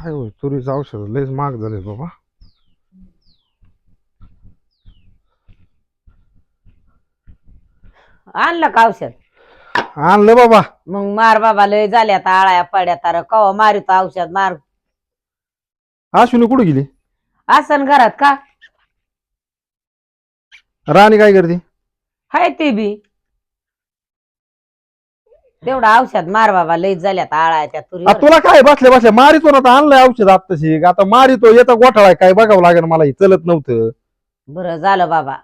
काय होय तुरीचं औषध. लयच महाग झाले बाबा. आणलं का औषध? आणलं बाबा. मग मार बाबा लय झाल्या आता आळ्या पड्या तार कवा मारितो औषध मार. अश्विनी कुठे गेली? आसन घरात का? राणी काय करते? हाय ते बी. तेवढं औषध मार बाबा लय झाल्यात आळ्या त्या आ, तुला काय बसल्या बसल्या मारितो ना आता आणलंय औषध आत्ताशी. आता मारितो येता गोठाळा आहे, काय बघावं लागेल मला हे चलत नव्हतं. बरं झालं बाबा.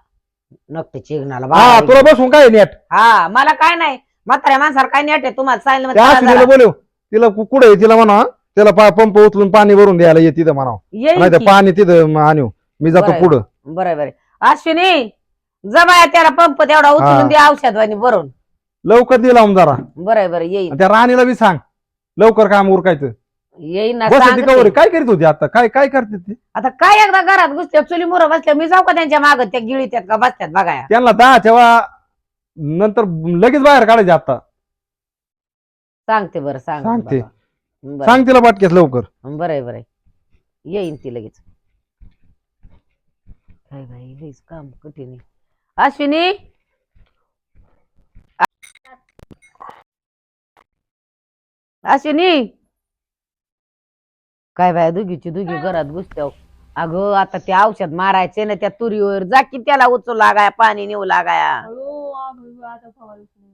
नक्की हा बाबा तुला बसून काय नेट? हा मला काय नाही. म्हाताऱ्या माणसाला काय नेट आहे? तुम्हाला सांगितलं त्या जरा. बोलव तिला कु- कुठे तिला म्हणा त्याला पा- पंप उचलून पाणी भरून द्यायला ये तिथं म्हणा नाही तर की. पाणी तिथं म- आणू. मी जातो बरं. पुढं. बरं बरं. अश्विनी जमाया त्याला पंप तेवढा हा. उचलून दे औषध भरून. लवकर दे लावून जरा. बरं बरं येईन. आणि त्या राणीला बी सांग. लवकर काम उरकायचं. येईन ना बस ती सांगते. कवर. काय करीत होती आता? काय काय करते ती? आता काय एकदा घरात घुसत्या चुली मुर बसल्या मी जाऊ का त्यांच्या माग? त्या गिळीत्यात का बसत्यात बघाया त्यांना दहा ठेवा. नंतर लगेच बाहेर काढायचे आता. सांगते बरं सांग सांगते. बरं. सांग तिला पाटकेस लवकर. बरं बरं येईन ती लगेच. काय बाई लईच काम कठीण आहे. अश्विनी? अश्विनी काय बाय दुगीची दुगी घरात घुसत्या अगं आता ते औषध मारायचे ना त्या तुरीवर. जा की त्याला उचलू लागाया पाणी नेऊ लागाया. आता.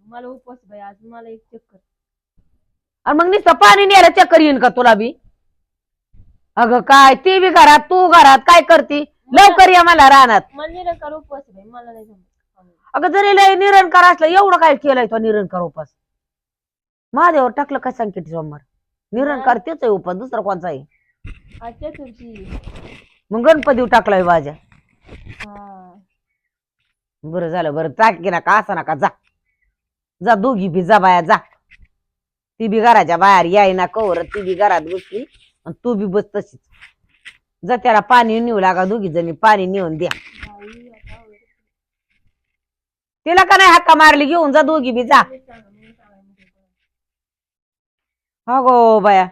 मला उपवास बाई आज मला एक चक्कर. आणि मग नुसतं पाणी न्यायला चक्कर येईन का तुला बी? अगं काय? ती बी घरात तू घरात काय करती? लवकर या मला रानात. मला निरंकार उपवास आहे बाई मला नाही जमत. अगं जरी लय निरंकार असलं एवढं काय केलंय तो निरंकार उपास महादेवर टाकलं काय सांग किती सोमवार निरंकार तेच आहे उपास दुसरा कोणचा आहे? मग गणपती टाकलाय माझ्या. हा. बरं झालं बरं. टाक की नका असं नका जा. जा दोघी बी जा बाया जा. ती बी घराच्या बाहेर याय ना कवर ती बी घरात बसली आणि तू बी बस तशीच. जा त्याला पाणी नेऊ लागा दोघी जणी पाणी नेऊन द्या. बाई आता आवडत. तिला का नाही हक्का मारली घेऊन जा दोघी बी जा. अगो बाया.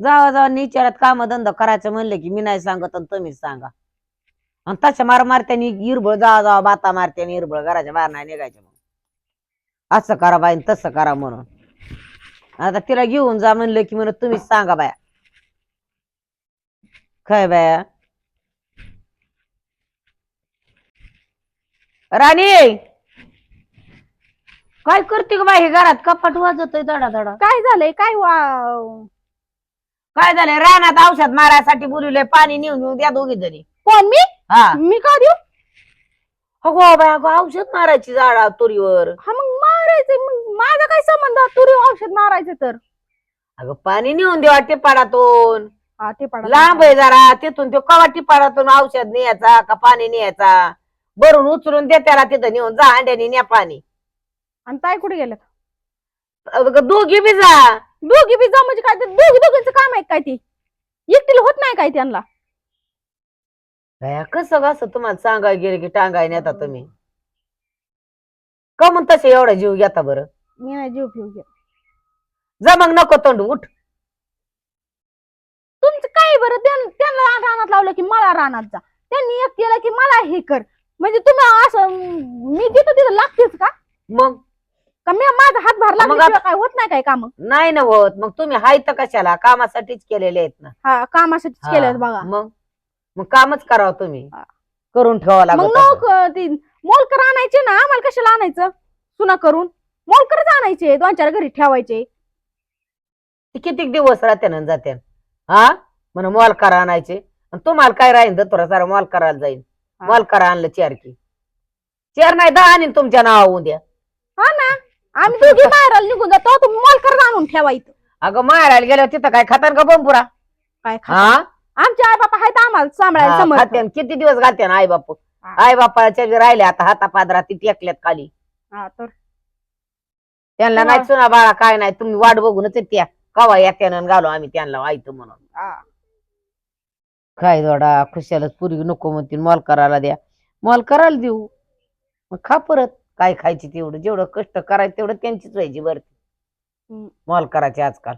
जावा जावा निचारात काम धंदा करायचं म्हणलं की मी नाही सांगत आणि तुम्हीच सांगा. आणि तशा मार मारत्याने इरबळ जावा जावा बाता मारत्याने इरबळ घराच्या बाहेर नाही निघायचं मग. असं करा बाई तसं करा म्हणून. आता तिला घेऊन जा म्हणलं की म्हणून तुम्हीच सांगा बाया. काय बाया? राणी! काय करते ग बाई? हे घरात कपाट वाजतोय दडा दडा काय झालंय? काय वा- काय झालंय? रानात औषध मारायसाठी बोलवले पाणी नेऊन येऊ द्या दोघी जणी. कोण मी? हा. मी का देऊ? अगो बाय अगो औषध मारायची झाडा तुरीवर. हा मग मारायचं मग माझा काय संबंध तुरी औषध मारायचं तर. अगं पाणी नेऊन देवा टिपाडातून. हा ते पडा लांब आहे जरा तिथून तो कवा टिपाडातून औषध न्यायचा का पाणी न्यायचा? भरून उचलून दे त्याला तिथं नेऊन जा अंड्याने न्या पाणी. आणि ताई कुठे गेलं अगं दोघी बी जा. दोघी बी जा म्हणजे काय? ते दोघी दोघींचं काम आहे काय ते? एकटीला होत नाही काय त्यांना? बाया, कसं कसं तुम्हाला सांगाय गेले की टांगाय नेता तुम्ही? का म्हणून तसे एवढा जीव घेता बरं. मी नाही जीव फिव घेत. जा मग नको तोंड उठ. तुमचं काय बरं? त्यां- त्यांना रानात लावलं की मला रानात जा. त्यांनी एक केलं की मला हे कर. म्हणजे तुम्ही असं मी तिथं तिथं लागतेच का? मग? का मी माझा हातभार मग लागला काय होत नाही काय काम? नाही ना होत. मग तुम्ही हाय तर कशाला? कामासाठीच केलेले आहेत ना. हा कामासाठीच हा, केलं बघा. मग? मग कामच करावं तुम्ही. हा. करून ठेवावं मग लागत नोक ती मोलकर आणायचे ना? आम्हाला कशाला आणायचं? सुना करून. मोलकरच आणायचे. दोन चार घरी ठेवायचे. किती दिवस राहते ना जाते हा? म्हणून मॉल करा आणायचे. आणि तुम्हाला काय राहीन? तुला सारा मॉल करायला जाईल हा. मॉल करा आणलं चेअर की. चेअर नाही दहा आणीन तुमच्या नावा उद्या हा ना. आम्ही दोघी बाहेर निघून जातो तुम्ही मोलकर आणून ठेवा इथं अगं मारायला गेल्यावर तिथं काय खातान का बंपुरा काय खा हा? आमचे आई बापा आहेत आम्हाला सांभाळायला हा, समर्थ. खात्यान किती दिवस घालते ना आई बापू. आई बापाच्या राहिले आता हाता पादरा ती टेकल्यात खाली. हा, तर? त्यांना. नाही चुना बाळा काय नाही तुम्ही वाट बघूनच त्या कवा येत्यानं घालू आम्ही त्यांना ऐकतो म्हणून. हा. काय दोडा खुशालच पुरी नको म्हणतील मॉल करायला द्या. मॉल करायला देऊ. मग खा परत. काय खायची तेवढं जेवढं कष्ट करायचं तेवढं त्यांचीच व्हायची हम्म. मॉल करायचे आजकाल.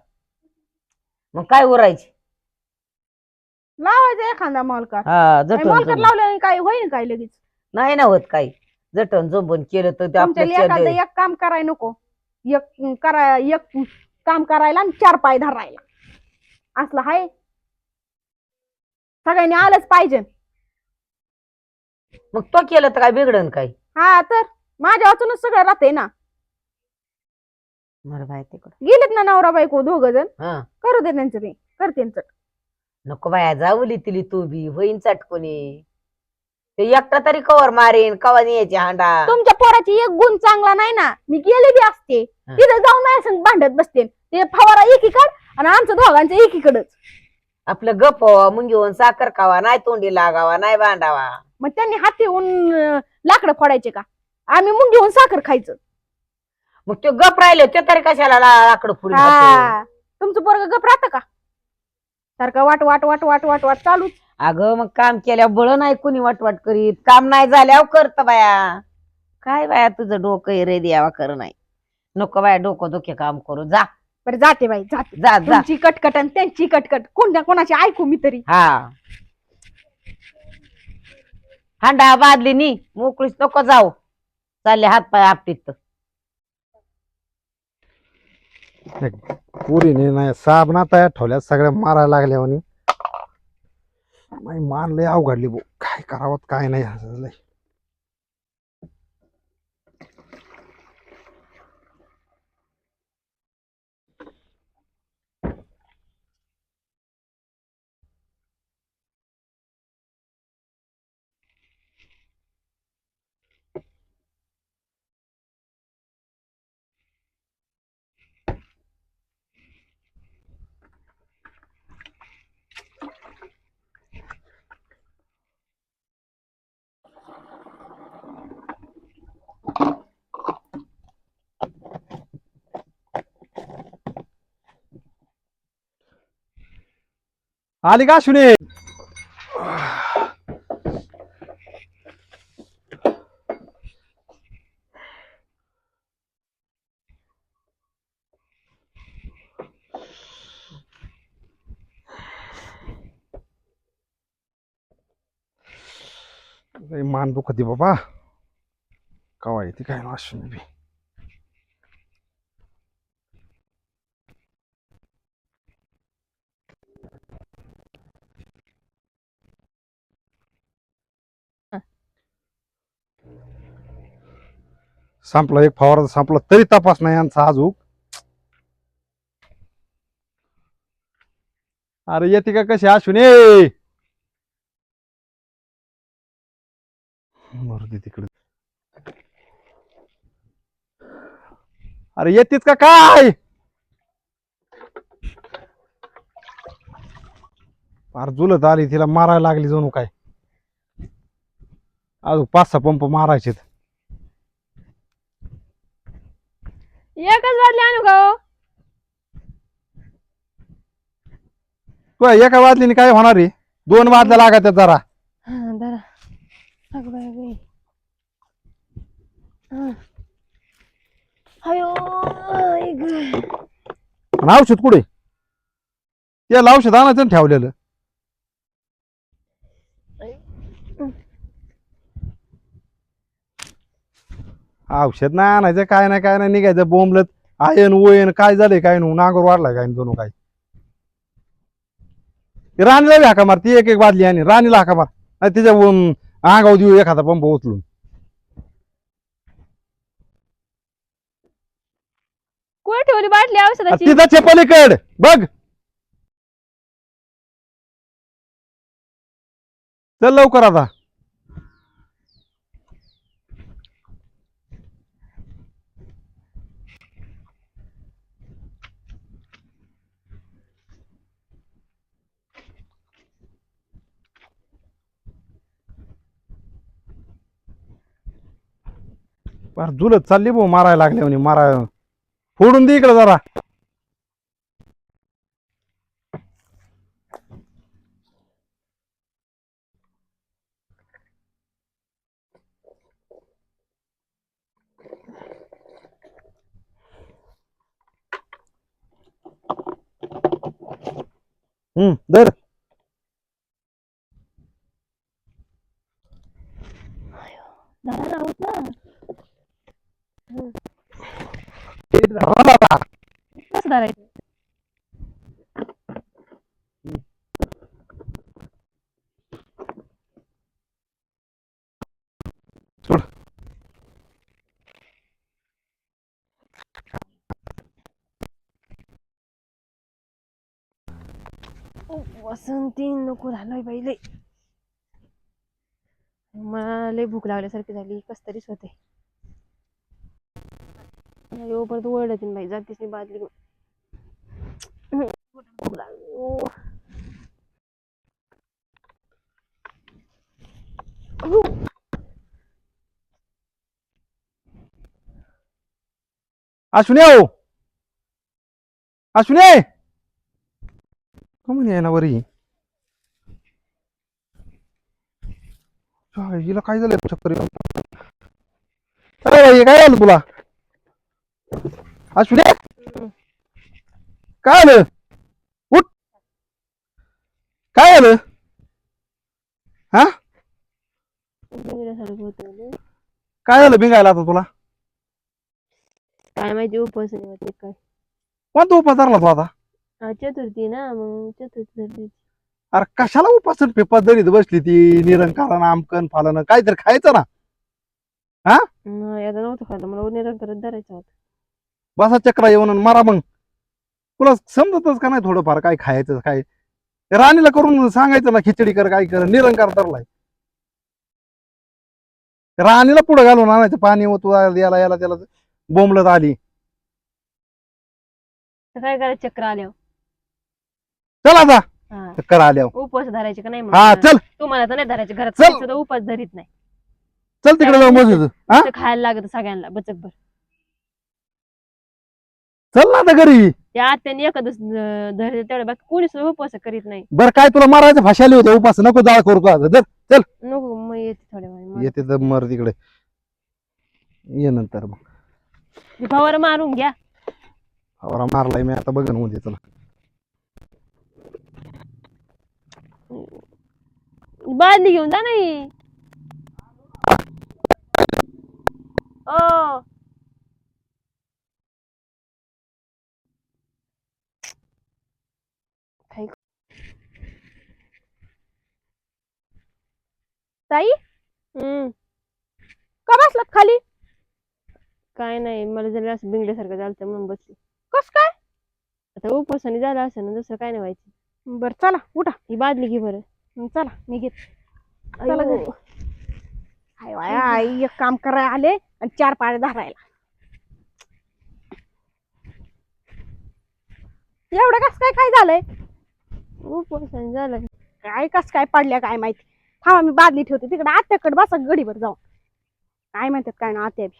मग काय उरायची? लावायचं एखादा मॉलकार हा जटून जमून. लावल्याने काय होईन काय लगेच? नाही ना होत काही. जटण जमून केलं तर ते तुमच्या आपल्या एखादं एक काम कराय नको. एक करा एक काम करायला आणि चार पाय धरायला. असलं हाय. सगळ्यांनी आलंच पाहिजे. मग तो केलं तर काय बिघडन काय? हा तर. माझ्या वाचूनच सगळं राहते ना. मला माहिती तिकडं. गेलेत ना नवरा बायको दोघ जण. हा. करू दे त्यांचं ते. करते. नको बाया जाऊली तिली तू बी. होईन चटकोनी. ते एकटा तरी कवर मारेन कवा न्यायची हांडा? तुमच्या पोराची एक गुण चांगला नाही ना. मी गेले बी असते. हा. तिथे जाऊन माझ्या संग भांडत बसते. ते फवारा एकीकड आणि आमचं दोघांचं एकीकडच. आपलं गप व्हावं, मुंगी होऊन साखर खावा नाही तोंडी लागावा नाही बांधावा मग त्यांनी हाती येऊन लाकडं फोडायचे का? आम्ही मुंगी होऊन साखर खायचं. मग ते गप राहिले ते तरी कशाला लाकडं हा. तुमचं पोरग गप राहतं का? सारखं वाट वाट वाट वाट वाट वाट चालू अगं मग काम केल्यावर बळ नाही कुणी वाटवाट करीत. काम नाही झाल्यावर करत बाया. काय बाया तुझं डोकं रे द्यावा कर नाही. नको बाया डोकं डोके काम करू. जा. बरं जाते बाई जाते. जा जा. तुमची कटकट आणि त्यांची कटकट. कोणत्या कोणाची ऐकू मी तरी. हा. हांडा बादली नी. मोकळीच नको जाऊ. चालले हात पाय आपटीत पुरीने नाही साबणा तयार ठेवल्या सगळ्या मारायला लागल्या म्हणे. नाही मान लय अवघडली भाऊ काय करावं काय नाही हसलंय आली का शुने लय मान दुखती बाबा कवा येते काय ना अश्विनी बी संपला एक फवारा संपला तरी तपास नाही यांचा अजूक अरे येते का कशी अश्विनी? मरू दे तिकडे. अरे येतेच का काय? फार जुलत आली तिला मारायला लागली जणू काय. अजून पाच सहा पंप मारायचे एकच वाजले आणू का हो? तू एका वाजलीने काय होणार आहे दोन वाजल्या लागत आहेत जरा हा, धरा. अगं बाई, अगं बाई. हा. अयो, आई गं. आणि औषध कुठे ते औषध आणायचं ना ठेवलेलं औषध नाही आणायचं काय नाही काय नाही निघायचं बोंबलत. आयन ओयन काय झालंय काय नू नागर वाढलाय काय जणू काय. राणीला बी हाका मार ती एक एक वाजली आणि राणीला हाका मार. नाही तिच्या अंगावर देऊ एखादा पंप उचलून. कुठे ठेवली बाटली आ, औषधाची तिचा चपलीकड बघ. चल लवकर आता. फार जुलत चालली भाऊ मारायला लागले म्हणे मारा. फोडून दे इकडे जरा. हम्म दर झाला ना होत ना कसं वसंती नको झालोय बाई लय मला लय भूक लागल्यासारखी झाली कस तरीच होते परत ओरडत बाई जातीस नाही बादली घेऊन. अश्विनी हो. अश्विनी का म्हणे आहे ना वरी हिला काय झालं चक्कर काय झालं तुला? अश्विनी काय झालं उठ. काय होतं लय. काय झालं बिंगायला आता तुला? काय माहिती उपवास नाही होते काय. कोणता उपास धरला तू आता? आज चतुर्थी ना मग चतुर्थी धरली. अरे कशाला उपासन पेपर दरीत बसली ती? निरंकारण आमकन फालन काहीतरी खायचं ना? नाही आता नव्हतं खाल्लं मला निरंकरच धरायचं होतं. बसा चक्रा येऊन आणि मारा मग. तुला समजतच का नाही थोडंफार काय खायचं काय? राणीला करून सांगायचं ना खिचडी कर काय कर निरंकार धरलाय. राणीला पुढे घालून आणायचं पाणी व तू याला याला त्याला बोंबलत आली. तर काय करायचं चक्र आल्यावर? चल आता. हा. चक्कर आल्यावर. उपवास धरायचे का नाही मग? हा चल. तुम्हाला तर नाही धरायचे घरात चल. काही सुद्धा उपवास धरीत नाही. चल तिकडे जाऊ मजूद हा? ते खायला लागत सगळ्यांना बचकभर चल ना आता घरी. त्या आत्याने एखादं धरले तेवढं बाकी कोणी सुद्धा उपवास करीत नाही. बरं काय तुला मारायचं भाषाली होते? उपास नको जाळ करू का? जर नको मग येते थोड्या येते तर मर तिकडे. ये नंतर मग. फवार मारून घ्या. आवरा मारलाय मी आता बघनमध्ये तुला बादली घेऊन जा नाही ताई? हम्म. का बसलात खाली? काय नाही मला जरी असं बिंगल्यासारखं झालं म्हणून बसली. कस काय? आता उपवासाने झालं असं ना दुसरं काय नाही व्हायचं. बर चला उठा. ही बादली घे बरं. हं, चला मी घेत चला अयो. हाय वाय, आई एक काम करायला आले आणि चार पाळे धरायला. एवढं कस काय काय झालंय? उपवासाने झालं. काय कस काय पडल्या काय माहिती. थांबा मी बादली ठेवते. तिकडे आत्याकडे बसा गडीवर जाऊन. काय म्हणतात काय ना आत्या बी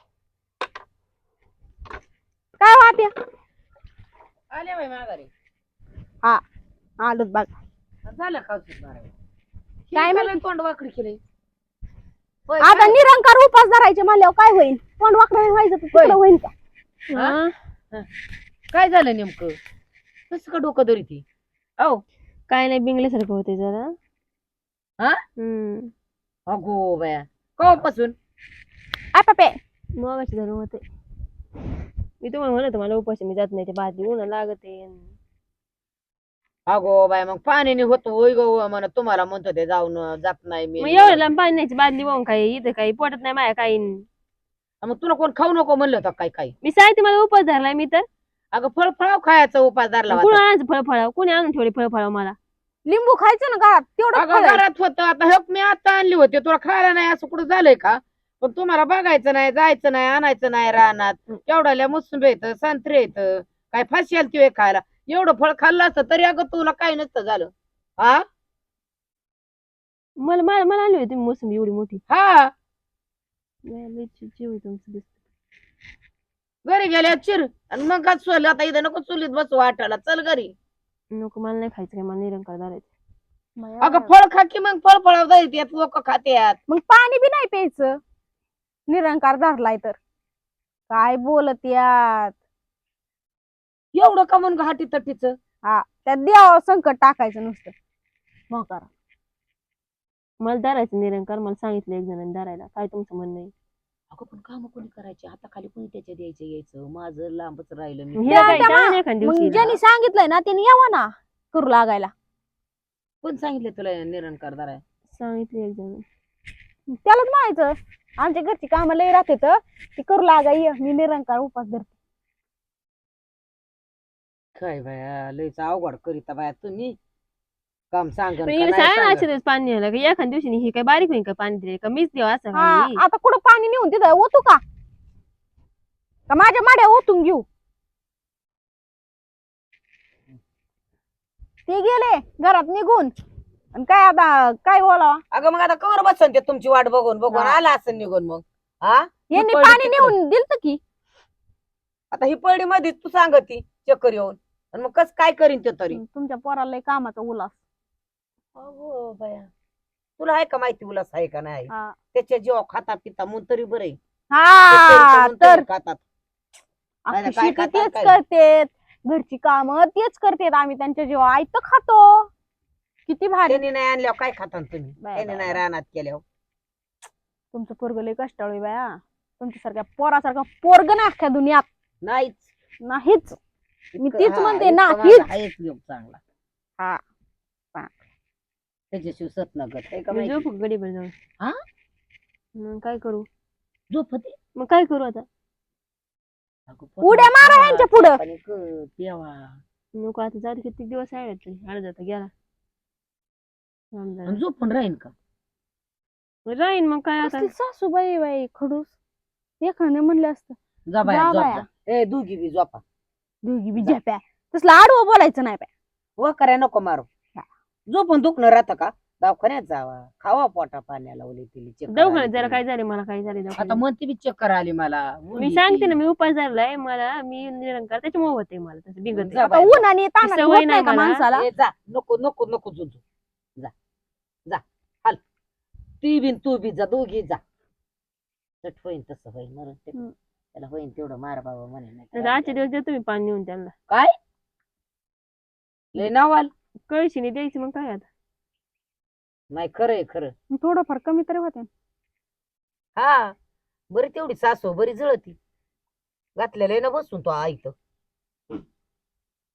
काय हो आत्या? आले बाई माघारी. आलोच बघ. झालं का औषध मारायला? काय हे माहिती? केलंय तोंड वाकडी केलंय. होय, आता काय? निरंकार उपास धरायचे म्हणल्यावर काय होईल तोंड वाकडं व्हायचं तर तिकडं होईल का? हा? काय झालं नेमकं? कसं का डोकं दोरी ती औ. काय नाही बिंगल्यासारखं होते जरा. हा? हम्म. अगो बाया कवापासून? आ पप्पे मगाशी धरून होते. मी तुम्हाला म्हणत मला उपाशी मी जात नाही ते बादली ऊन लागत अगो बाय मग पाण्याने होतो होय गो म्हण तुम्हाला म्हणतो ते जाऊन जात नाही मी. मग एवढं लांब पाणी न्यायची बादली वाहून काही इथं काही पोटात नाही माझ्या काही मग तुला कोण खाऊ नको म्हणलं होतं काय मी सांगते मला उपास धरलाय मी तर. अगं फळ फळाव खायचा उपास धरला कुणी होता. आणायचं फळ फळ कोणी आणून ठेवले फळ फळ मला? लिंबू खायचं ना घरात तेवढं अगं. घरात होतं आता हे मी आता आणली होती तुला खायला नाही असं कुठं झालंय का? पण तुम्हाला बघायचं नाही जायचं नाही आणायचं नाही रानात. केवढ्याला मुसंबी येतं संत्रे येतं काय फाशी आली ती खायला. एवढं फळ खाल्लं असतं तरी अगं तुला काही नसतं झालं. हा मला मला मला आणली होती मोसंबी एवढी मोठी. हा? जीव तुमचं दिसतं. घरी गेल्या चिर आणि मग का चल आता इथं नको चुलीत बसू वाटायला. चल घरी. नको मला नाही खायचं काय? मला निरंकार धरायचं अगं फळ खा की मग फळ फळ येत लोक खात्यात. मग पाणी बी नाही प्यायचं. निरंकार धरलाय तर. काय बोलत यात? एवढं का म्हणून हाटी तटीच? त्या देवावर संकट टाकायचं नुसतं. मग करा. मला धरायचं निरंकार मला सांगितलं एक जणांनी धरायला. काय तुमचं म्हणणं आहे? अगं पण काम कोणी करायचे? आता खाली कोणी त्याच्या द्यायचं यायचं? माझं लांबच राहिलं मी. हिला काय त्या जाऊ मा- नये एखाद मग दिवशी ज्यांनी सांगितलंय ना त्यांनी यावं ना करू लागायला. कोण सांगितलं तुला निरंकार धराय सांगितलं एक जण. त्यालाच म्हणायचं आमच्या घरची कामं लई राहते तर ती करू लागा ये. मी निरंकार उपास धरते. काय बाया लयच अवघड करीता बाया तुम्ही. काम का हिला नाही सांगा? अशा दिवस पाणी न्यायला का एखाद दिवशी हे काय बारीक होईल का पाणी दिले? का मीच देऊ असं हा काही? आता कुठं पाणी नेऊन तिथं ओतू का? का माझ्या माड्या ओतून घेऊ? ते गेले घरात निघून. आणि काय आता काय बोलावा? अगं मग आता कवर बसन ते तुमची वाट बघून बघून हा. आला असं निघून मग. हा? यांनी पाणी तिकडं. नेऊन दिलत की? आता ही पळडी मध्ये तू सांगती चक्कर येऊन. आणि मग कस काय करीन ते तरी? तुमच्या पोराला लय कामाचा उल्हास. अगो बाया. तुला आहे का माहिती उलास आहे का नाही? हा. त्याच्या जीवा खाता पिता म्हणून तरी बरं आहे. हा तर तरी खातात नाही तर. अख्खी काय शेती खातात तेच काय? करतेत. घरची काम तेच करतेत. आम्ही त्यांच्या जेव्हा आयत खातो. किती भारी. त्यांनी नाही आणल्यावर काय खाता तुम्ही? बाय, त्यांनी बाय, नाही बाय. रानात केल्यावर. तुमचं पोरग लय कष्टाळू आहे बाया. तुमच्यासारख्या पोरासारखं पोरग ना अख्ख्या दुनियात. नाहीच. नाहीच. मी तीच म्हणते ना, चांगला. हा. त्याच्याशिवाय सतनगत आहे का मी माहिती? झोपू गडीभर जाऊन हा? मग काय करू? झोप होती? मग काय करू आता? अगं, उड्या मारा यांच्या पुढं. पाणी कर, प्यावा नको आता जाऊ दे, किती दिवस आहे अर्धा आता गेला. आणि झोपून राहीन का? राहीन मग काय आता? कसली सासूबाई बाई खडूस. एखादं म्हणलं असतं. जा बाया जा झोप बाया. जा. ए दोघी बी झोपा. दोघी बी झेप्या. तसलं आडवं बोलायचं नाही बाय व करा नको मारू. हा. झोपून दुखणं राहतं का दवाखान्यात जावा खावा पोटा पाण्याला ओली तिली चक्कर दवाखान्यात जरा. काय झाले मला काय झाले आता दवाखान्यात. म्हणते बी चक्कर आली मला मी सांगते ना मी उपास धरलाय मला मी निरंकार त्याच्यामुळे होते मला तसं बिघडते जा आता बाई, ऊन आणि सवय होत नाही नाही का मला. माणसाला ए, जा नको नको नको जुजू जा जा हाल ती बिन तू बी जा दोघी जा चट होईन तसं होईन मरून ते. हम्म. त्याला होईन तेवढं मार बाबा म्हणे नाही तर दिवस देतो मी पाणी नेऊन त्यांना काय लय नावाल कळशीने द्यायची मग काय आता? नाही खरंय खरं. थोडंफार कमी तरी होते. हा बरी तेवढी सासू बरी जळती. घातलेलं ना बसून तो ऐक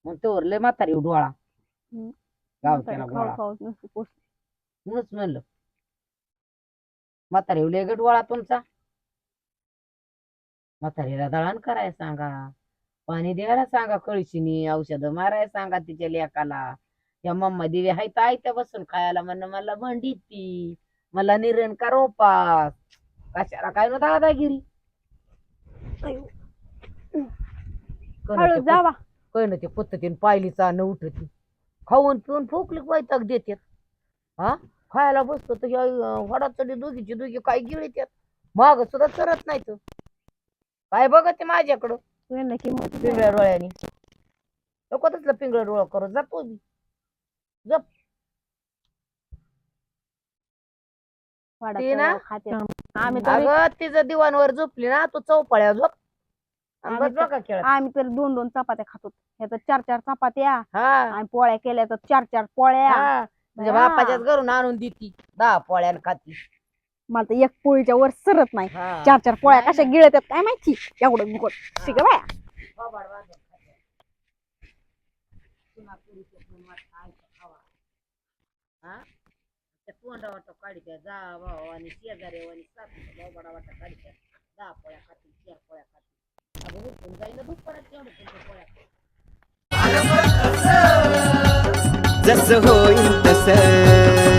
मग तोवर लय म्हातारी डोळा. हम्म. गाव त्याला खाऊ गोळा खाऊ नुसती पोस्ट म्हणूनच म्हणलं. म्हातारी लय गट डोळा तुमचा. म्हातारीला दळण करायला सांगा. पाणी द्यायला सांगा कळशीनी औषध मारायला सांगा तिच्या लेकाला. या मम्मा दिवे हाय तर आयत्या बसून खायला म्हणणं मला भांडी ती मला निरंकार उपास कशाला काय ना दादागिरी हळू जावा. काय ना ते पद्धतीने पायली चालणं उठती. खाऊन पिऊन फुकली वैताग देतात हा? खायला बसतो तर वडाचडी दोघीची दोघी काय गिळतात माग सुद्धा चरत नाही तर काय बघत ते माझ्याकडं. पिंगळ्या डोळ्यानी. नको तसलं पिंगळ डोळा करत जातो मी वाडाचं ते ना? खाते. आम्ही तर अगं तिचं दिवाणवर झोपली ना तू चौपाळ्या झोप. आणि आम्ही बस बघा खेळत. आम्ही तर दोन दोन चपात्या खातो. ह्याचं चार चार चपात्या. हा. आणि पोळ्या केल्या तर चार चार पोळ्या. हा. तुझ्या हा. बापाच्याच घरून आणून देती. दहा पोळ्यान खाती. मला तर एक पोळीच्या वर सरत नाही. हा. चार चार पोळ्या कशा गिळतात काय माहिती? एवढं ठीक आहे बाया थोबाड बांधून खाते. पुन्हा पुरीचं पण वाट खायचं खावा. हा? त्या तोंडा वाटा काढीत्या जा भाऊ आणि शेजारी आणि सासू भाऊबडा वाटा काढीत्या दहा पोळ्या खातील चार पोळ्या खातील अगं उठून जाईन दुपारात तेवढं तुमच्या पोळ्या जसं होईल तसं